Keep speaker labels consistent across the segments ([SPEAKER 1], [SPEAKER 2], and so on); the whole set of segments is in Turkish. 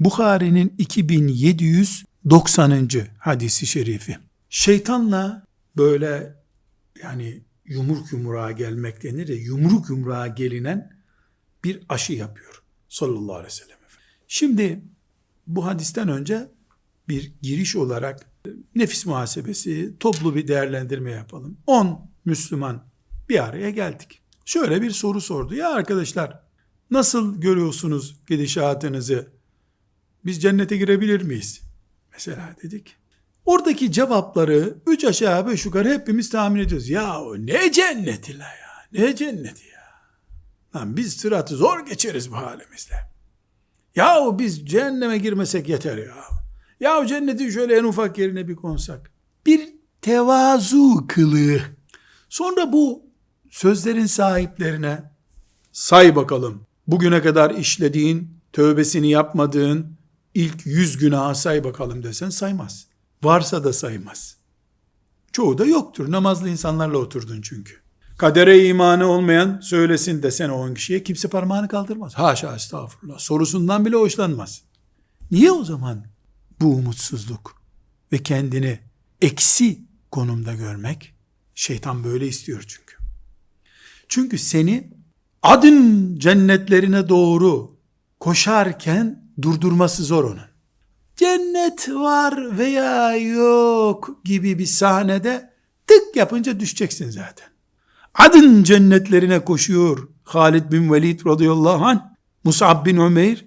[SPEAKER 1] Bukhari'nin 2790. hadisi şerifi. Şeytanla böyle yani yumruk yumruğa gelmek denir ya yumruk yumruğa gelinen bir aşı yapıyor sallallahu aleyhi ve sellem. Şimdi bu hadisten önce bir giriş olarak nefis muhasebesi, toplu bir değerlendirme yapalım. 10 Müslüman bir araya geldik. Şöyle bir soru sordu. Ya arkadaşlar nasıl görüyorsunuz gidişatınızı? Biz cennete girebilir miyiz? Mesela dedik. Oradaki cevapları üç aşağı beş yukarı hepimiz tahmin ediyoruz. Ya ne cenneti la ya? Ne cenneti ya? Lan biz sıratı zor geçeriz bu halimizle. Yahu biz cehenneme girmesek yeter ya. Ya cennetin şöyle en ufak yerine bir konsak. Bir tevazu kılığı. Sonra bu sözlerin sahiplerine say bakalım. Bugüne kadar işlediğin, tövbesini yapmadığın ilk yüz günahı say bakalım desen saymaz. Varsa da saymaz. Çoğu da yoktur. Namazlı insanlarla oturdun çünkü. Kadere imanı olmayan söylesin desene on kişiye kimse parmağını kaldırmaz. Haşa estağfurullah. Sorusundan bile hoşlanmaz. Niye o zaman bu umutsuzluk ve kendini eksi konumda görmek? Şeytan böyle istiyor çünkü. Çünkü seni adın cennetlerine doğru koşarken durdurması zor onun. Cennet var veya yok gibi bir sahnede tık yapınca düşeceksin zaten. Adın cennetlerine koşuyor Halid bin Velid radıyallahu anh, Musab bin Ömeyr.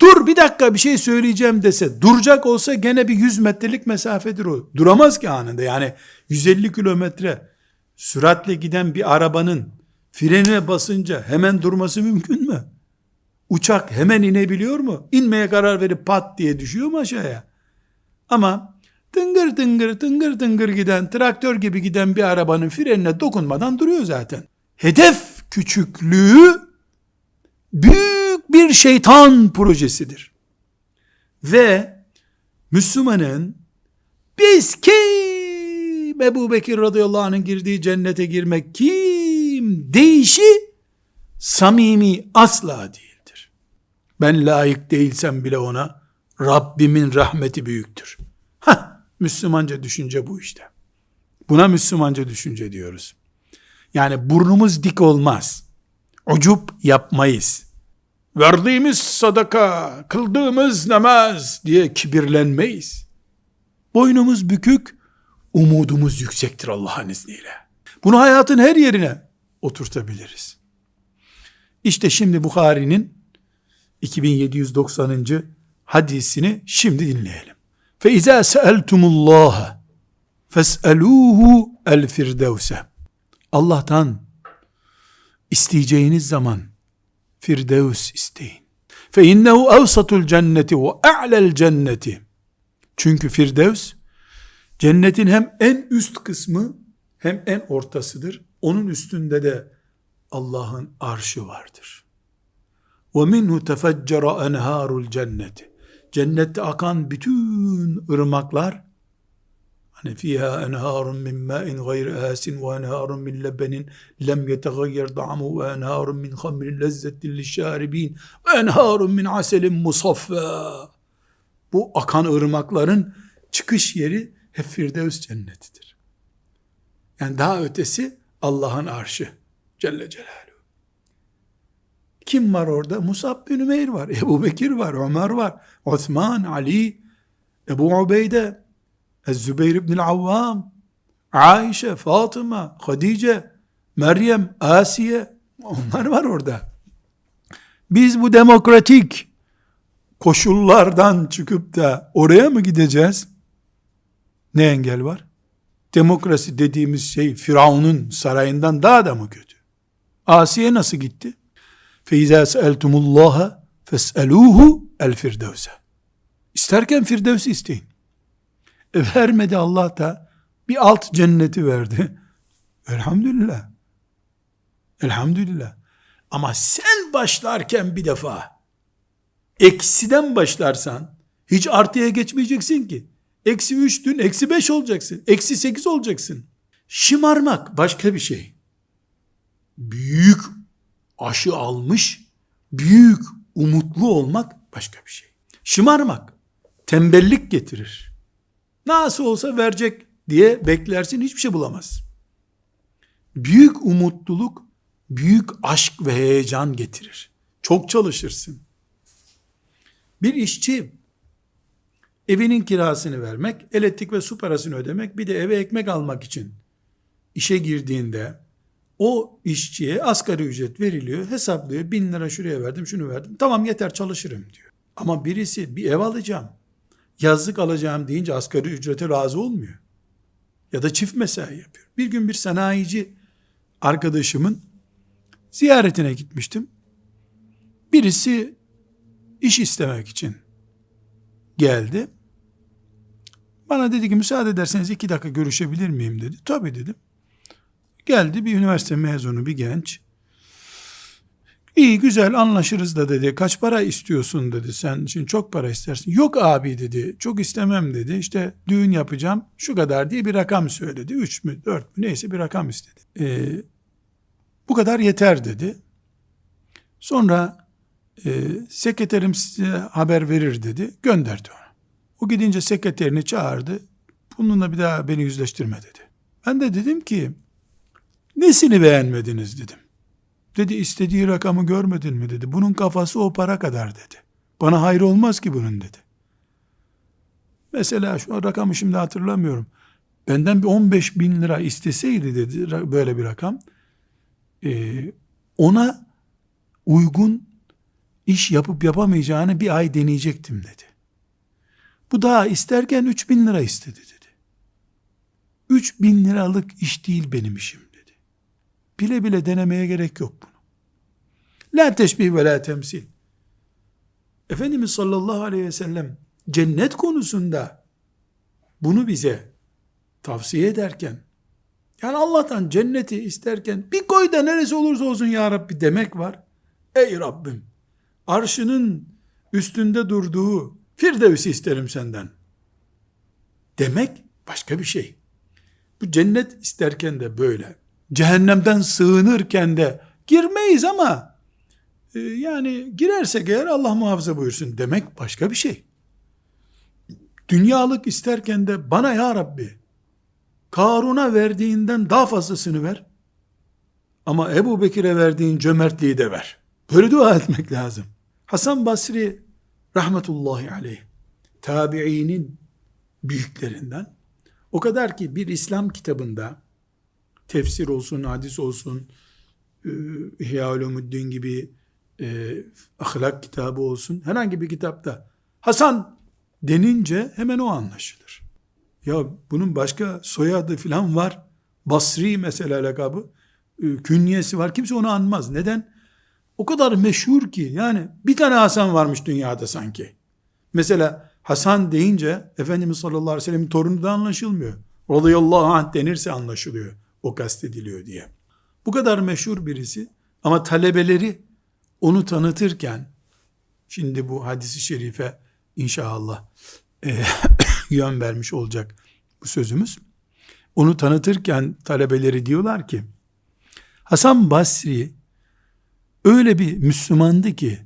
[SPEAKER 1] Dur bir dakika bir şey söyleyeceğim dese duracak olsa gene bir 100 metrelik mesafedir o. Duramaz ki anında yani 150 kilometre süratle giden bir arabanın frene basınca hemen durması mümkün mü? Uçak hemen inebiliyor mu? İnmeye karar verip pat diye düşüyor mu aşağıya? Ama tıngır tıngır tıngır tıngır giden traktör gibi giden bir arabanın frenine dokunmadan duruyor zaten. Hedef küçüklüğü büyük bir şeytan projesidir. Ve Müslümanın biz kim Ebu Bekir radıyallahu anh'ın girdiği cennete girmek kim deyişi samimi asla değildir. Ben layık değilsem bile ona Rabbimin rahmeti büyüktür. Hah, Müslümanca düşünce bu işte. Buna Müslümanca düşünce diyoruz. Yani burnumuz dik olmaz. Ucup yapmayız. Verdiğimiz sadaka, kıldığımız namaz diye kibirlenmeyiz. Boynumuz bükük, umudumuz yüksektir Allah'ın izniyle. Bunu hayatın her yerine oturtabiliriz. İşte şimdi Bukhari'nin 2790. hadisini şimdi dinleyelim. Fe izâ seeltumullâhe fes'elûhu el firdevse. Allah'tan isteyeceğiniz zaman Firdevs isteyin. Fe innehu evsatul cenneti ve a'lel cenneti. Çünkü Firdevs cennetin hem en üst kısmı hem en ortasıdır. Onun üstünde de Allah'ın arşı vardır. Minhu tefeccera enharul cenneti. Cennette akan bütün ırmaklar hani fiha enharun min ma'in gayri asin ve enharun min lebenin lem yetegayyer da'mu ve enharun min hamrin lezzetin lişşaribin ve enharun min aselin musaffa. Bu akan ırmakların çıkış yeri hep Firdevs cennetidir. Yani daha ötesi Allah'ın arşı Celle Celaluhu. Kim var orada? Musab bin Ümeyr var, Ebu Bekir var, Ömer var, Osman, Ali, Ebu Ubeyde, Ez-Zübeyir ibn Avvam, Aişe, Fatıma, Hadice, Meryem, Asiye, onlar var orada. Biz bu demokratik koşullardan çıkıp da oraya mı gideceğiz? Ne engel var? Demokrasi dediğimiz şey Firavun'un sarayından daha da mı kötü? Asiye nasıl gitti? فَاِذَا سَأَلْتُمُ اللّٰهَ فَاسْأَلُوهُ الْفِرْدَوْسَ İsterken Firdevs'i isteyin. E vermedi Allah da bir alt cenneti verdi. Elhamdülillah. Elhamdülillah. Ama sen başlarken bir defa eksiden başlarsan hiç artıya geçmeyeceksin ki. Eksi üçtün, eksi beş olacaksın. Eksi sekiz olacaksın. Şımarmak başka bir şey. Büyük aşı almış, büyük umutlu olmak başka bir şey. Şımarmak, tembellik getirir. Nasıl olsa verecek diye beklersin hiçbir şey bulamazsın. Büyük umutluluk, büyük aşk ve heyecan getirir. Çok çalışırsın. Bir işçi evinin kirasını vermek, elektrik ve su parasını ödemek, bir de eve ekmek almak için işe girdiğinde o işçiye asgari ücret veriliyor, hesaplıyor, bin lira şuraya verdim, şunu verdim, tamam yeter çalışırım diyor. Ama birisi bir ev alacağım, yazlık alacağım deyince asgari ücrete razı olmuyor. Ya da çift mesai yapıyor. Bir gün bir sanayici arkadaşımın ziyaretine gitmiştim. Birisi iş istemek için geldi. Bana dedi ki müsaade ederseniz iki dakika görüşebilir miyim dedi. Tabii dedim. Geldi bir üniversite mezunu bir genç. İyi güzel anlaşırız da dedi. Kaç para istiyorsun dedi. Sen şimdi çok para istersin. Yok abi dedi. Çok istemem dedi. İşte düğün yapacağım. Şu kadar diye bir rakam söyledi. Üç mü dört mü neyse bir rakam istedi. Ee, bu kadar yeter dedi. Sonra e, sekreterim size haber verir dedi. Gönderdi onu. O gidince sekreterini çağırdı. Bununla bir daha beni yüzleştirme dedi. Ben de dedim ki nesini beğenmediniz dedim. Dedi istediği rakamı görmedin mi dedi. Bunun kafası o para kadar dedi. Bana hayır olmaz ki bunun dedi. Mesela şu rakamı şimdi hatırlamıyorum. Benden bir 15 bin lira isteseydi dedi böyle bir rakam. Ee, ona uygun iş yapıp yapamayacağını bir ay deneyecektim dedi. Bu daha isterken 3 bin lira istedi dedi. 3 bin liralık iş değil benim işim. Bile bile denemeye gerek yok bunu. La teşbih ve la temsil. Efendimiz sallallahu aleyhi ve sellem cennet konusunda bunu bize tavsiye ederken yani Allah'tan cenneti isterken bir koy da neresi olursa olsun ya Rabbi demek var. Ey Rabbim arşının üstünde durduğu Firdevs'i isterim senden. Demek başka bir şey. Bu cennet isterken de böyle. Cehennemden sığınırken de girmeyiz ama e, yani girersek eğer Allah muhafaza buyursun demek başka bir şey. Dünyalık isterken de bana ya Rabbi Karun'a verdiğinden daha fazlasını ver. Ama Ebu Bekir'e verdiğin cömertliği de ver. Böyle dua etmek lazım. Hasan Basri rahmetullahi aleyh tabiinin büyüklerinden o kadar ki bir İslam kitabında tefsir olsun, hadis olsun, e, İhya gibi e, ahlak kitabı olsun, herhangi bir kitapta Hasan denince hemen o anlaşılır. Ya bunun başka soyadı falan var. Basri mesela lakabı. E, künyesi var. Kimse onu anmaz. Neden? O kadar meşhur ki yani bir tane Hasan varmış dünyada sanki. Mesela Hasan deyince Efendimiz sallallahu aleyhi ve sellem'in torunu da anlaşılmıyor. Radıyallahu anh denirse anlaşılıyor. O kastediliyor diye. Bu kadar meşhur birisi ama talebeleri onu tanıtırken şimdi bu hadisi şerife inşallah e, yön vermiş olacak bu sözümüz. Onu tanıtırken talebeleri diyorlar ki Hasan Basri öyle bir Müslümandı ki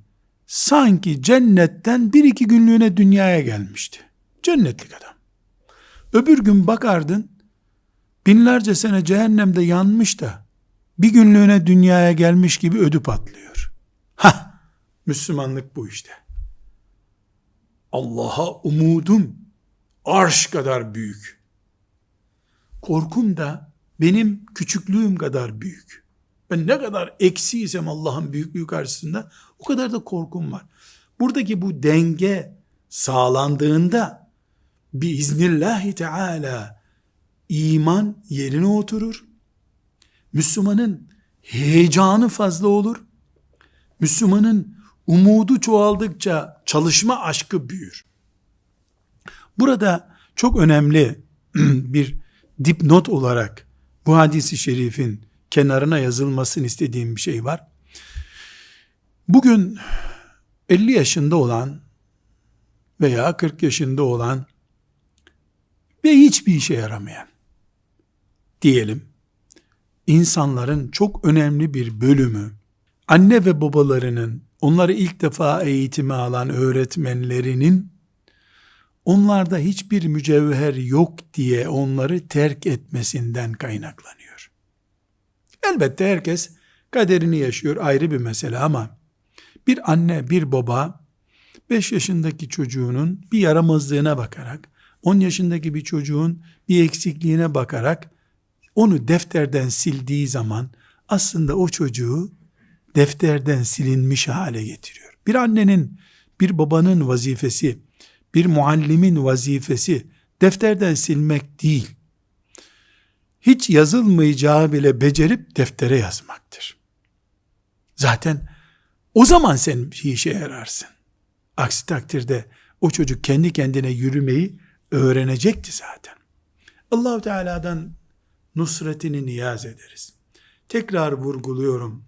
[SPEAKER 1] sanki cennetten bir iki günlüğüne dünyaya gelmişti. Cennetlik adam. Öbür gün bakardın binlerce sene cehennemde yanmış da bir günlüğüne dünyaya gelmiş gibi ödü patlıyor. Ha, Müslümanlık bu işte. Allah'a umudum arş kadar büyük. Korkum da benim küçüklüğüm kadar büyük. Ben ne kadar eksiysem Allah'ın büyüklüğü karşısında o kadar da korkum var. Buradaki bu denge sağlandığında biiznillahü teala iman yerine oturur. Müslümanın heyecanı fazla olur. Müslümanın umudu çoğaldıkça çalışma aşkı büyür. Burada çok önemli bir dipnot olarak bu hadisi şerifin kenarına yazılmasını istediğim bir şey var. Bugün 50 yaşında olan veya 40 yaşında olan ve hiçbir işe yaramayan diyelim insanların çok önemli bir bölümü anne ve babalarının onları ilk defa eğitime alan öğretmenlerinin onlarda hiçbir mücevher yok diye onları terk etmesinden kaynaklanıyor. Elbette herkes kaderini yaşıyor ayrı bir mesele ama bir anne bir baba 5 yaşındaki çocuğunun bir yaramazlığına bakarak 10 yaşındaki bir çocuğun bir eksikliğine bakarak onu defterden sildiği zaman aslında o çocuğu defterden silinmiş hale getiriyor. Bir annenin, bir babanın vazifesi, bir muallimin vazifesi defterden silmek değil. Hiç yazılmayacağı bile becerip deftere yazmaktır. Zaten o zaman sen bir işe yararsın. Aksi takdirde o çocuk kendi kendine yürümeyi öğrenecekti zaten. Allahu Teala'dan nusretini niyaz ederiz. Tekrar vurguluyorum.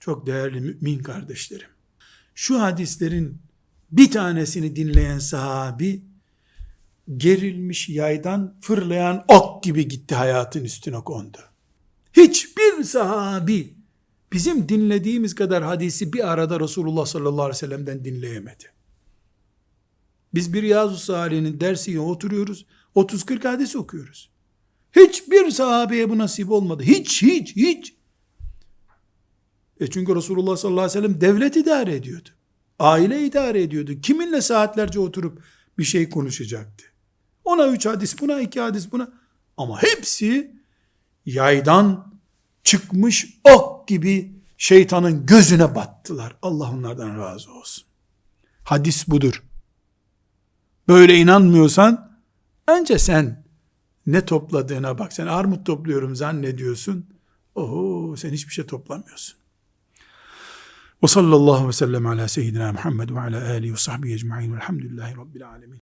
[SPEAKER 1] Çok değerli mümin kardeşlerim. Şu hadislerin bir tanesini dinleyen sahabi gerilmiş yaydan fırlayan ok gibi gitti hayatın üstüne kondu. Hiçbir sahabi bizim dinlediğimiz kadar hadisi bir arada Resulullah sallallahu aleyhi ve sellem'den dinleyemedi. Biz bir Riyazu Salih'in dersiyle oturuyoruz. 30-40 hadis okuyoruz. Hiçbir sahabeye bu nasip olmadı. Hiç, hiç, hiç. E çünkü Resulullah sallallahu aleyhi ve sellem devlet idare ediyordu. Aile idare ediyordu. Kiminle saatlerce oturup bir şey konuşacaktı. Ona üç hadis, buna iki hadis, buna. Ama hepsi yaydan çıkmış ok gibi şeytanın gözüne battılar. Allah onlardan razı olsun. Hadis budur. Böyle inanmıyorsan önce sen ne topladığına bak. Sen armut topluyorum zannediyorsun. Oho sen hiçbir şey toplamıyorsun. Ve sallallahu ve sellem ala seyyidina Muhammed ve ala alihi ve sahbihi ecma'in velhamdülillahi rabbil alemin.